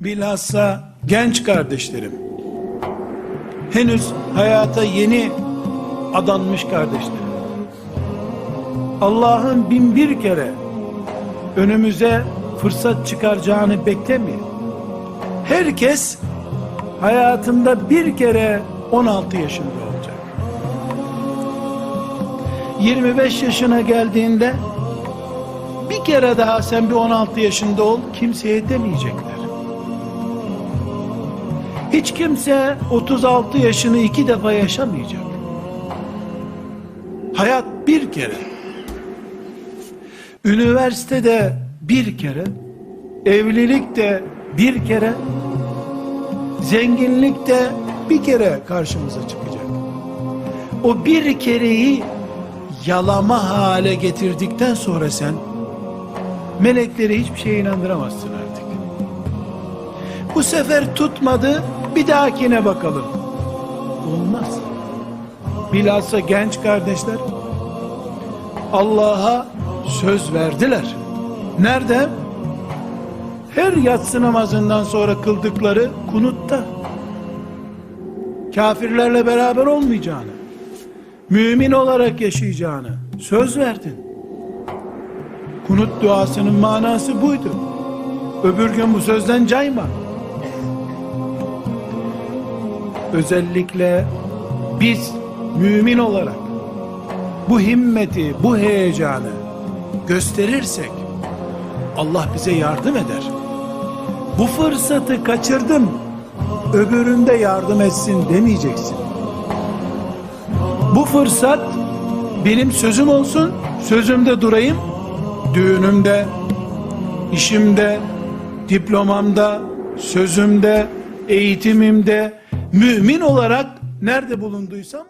Bilhassa genç kardeşlerim, henüz hayata yeni adanmış kardeşlerim, Allah'ın bin bir kere önümüze fırsat çıkaracağını beklemeyin. Herkes hayatında bir kere 16 yaşında olacak. 25 yaşına geldiğinde bir kere daha sen bir 16 yaşında ol kimseye demeyecekler. Hiç kimse 36 yaşını iki defa yaşamayacak. Hayat bir kere. Üniversitede bir kere, evlilik de bir kere, zenginlik de bir kere karşımıza çıkacak. O bir kereyi yalama hale getirdikten sonra sen melekleri hiçbir şeye inandıramazsın artık. Bu sefer tutmadı, bir dahakine bakalım. Olmaz. Bilhassa genç kardeşler Allah'a söz verdiler. Nerede? Her yatsı namazından sonra kıldıkları kunutta. Kafirlerle beraber olmayacağını, mümin olarak yaşayacağını söz verdin. Kunut duasının manası buydu. Öbür gün bu sözden cayma. Özellikle biz mümin olarak bu himmeti, bu heyecanı gösterirsek Allah bize yardım eder. Bu fırsatı kaçırdım. Öbüründe yardım etsin demeyeceksin. Bu fırsat benim sözüm olsun, sözümde durayım. Düğünümde, işimde, diplomamda, sözümde, eğitimimde mümin olarak nerede bulunduysam